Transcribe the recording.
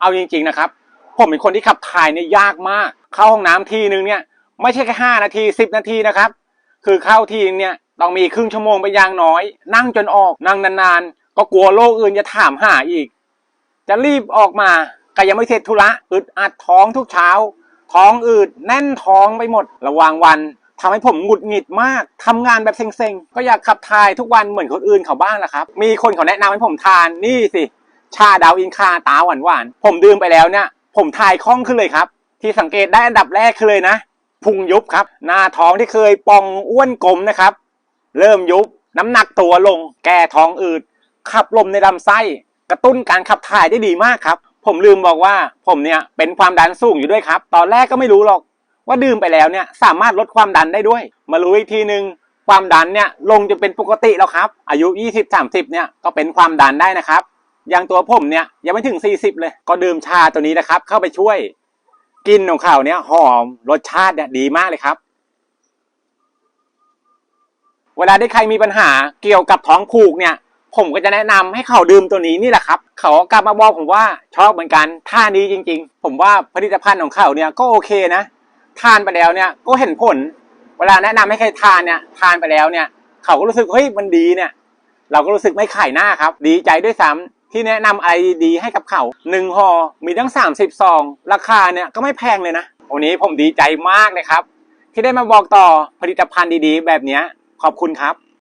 เอาจริงๆนะครับ ผมเป็นคนที่ขับถ่ายเนี่ยยากมาก เข้าห้องน้ำทีนึงเนี่ยไม่ใช่แค่ห้านาทีสิบนาทีนะครับ คือเข้าทีนึงเนี่ยต้องมีครึ่งชั่วโมงไปอย่างน้อย นั่งจนออกนั่งนานๆ ก็กลัวโรคอื่นจะถามหาอีก จะรีบออกมาก็ยังไม่เสร็จธุระอึดอัดท้องทุกเช้า ท้องอืดแน่นท้องไปหมด ระหว่างวันทำให้ผมหงุดหงิดมากทำงานแบบเซ็งๆ ก็อยากขับถ่ายทุกวันเหมือนคนอื่นเขาบ้างแหละครับ มีคนเขาแนะนำให้ผมทานนี่สิ ชาดาวอินคาตาหวานหวานๆผมดื่มไปแล้วเนี่ย ผมถ่ายคล่องขึ้นเลยครับ ที่สังเกตได้อันดับแรกคือเลยนะพุงยุบครับ หน้าท้องที่เคยปองอ้วนกลมนะครับ เริ่มยุบน้ำหนักตัวลง แก้ท้องอืดขับลมในลำไส้ กระตุ้นการขับถ่ายได้ดีมากครับ ผมลืมบอกว่าผมเนี่ยเป็นความดันสูงอยู่ด้วยครับ ตอนแรกก็ไม่รู้หรอก ว่าดื่มไปแล้วเนี่ยสามารถลดความดันได้ด้วย มารู้อีกทีนึงความดันเนี่ยลงจนเป็นปกติแล้วครับ อายุ 20-30เนี่ยก็เป็นความดันได้นะครับ อย่างตัวผมเนี่ยยังไม่ถึง 40 เลย ก็ดื่มชาตัวนี้นะครับ เข้าไปช่วยกลินของเขาเนี่ยหอมรสชาติเนี่ยดีมากเลยครับ เวลาได้ใครมีปัญหาเกี่ยวกับท้องผูกเนี่ย ผมก็จะแนะนำให้เขาดื่มตัวนี้นี่แหละครับ เขากลับมาบอกผมว่าชอบเหมือนกันท่านี้จริง ๆ ผมว่าผลิตภัณฑ์ของเขาเนี่ยก็โอเคนะทานไปแล้วเนี่ยก็เห็นผล เวลาแนะนำให้ใครทานเนี่ยทานไปแล้วเนี่ย เขาก็รู้สึกเฮ้ยมันดีเนี่ย เราก็รู้สึกไม่ขายหน้าครับ ดีใจด้วยซ้ำ ที่แนะนำอะไรดีให้กับเขาหนึ่งห่อมีทั้ง 30ซอง ราคาเนี่ยก็ไม่แพงเลยนะ วันนี้ผมดีใจมากเลยครับ ที่ได้มาบอกต่อผลิตภัณฑ์ดีๆ แบบนี้ขอบคุณครับ